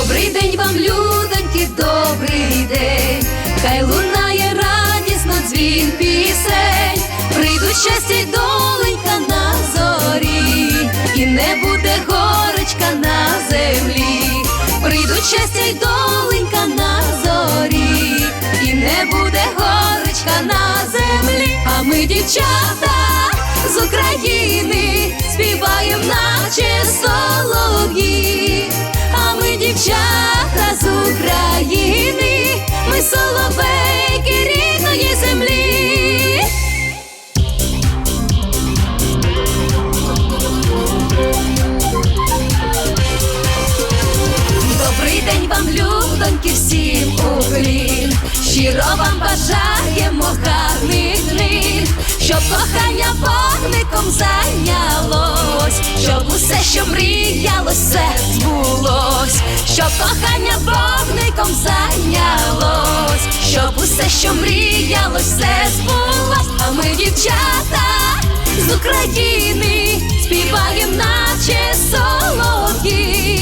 Добрий день вам, людоньки, добрий день. Хай лунає радісно дзвін пісень. Прийдуть щастя й доленька на зорі, і не буде горечка на землі. Прийдуть щастя й доленька на зорі, і не буде горечка на землі. А ми, дівчата з України, вам бажаємо гарних днів, щоб кохання вогником зайнялось, щоб усе, що мріялось, все збулось, щоб кохання вогником зайнялось, щоб усе, що мріялось, все збулось, а ми, дівчата з України, співаєм, наче солов'ї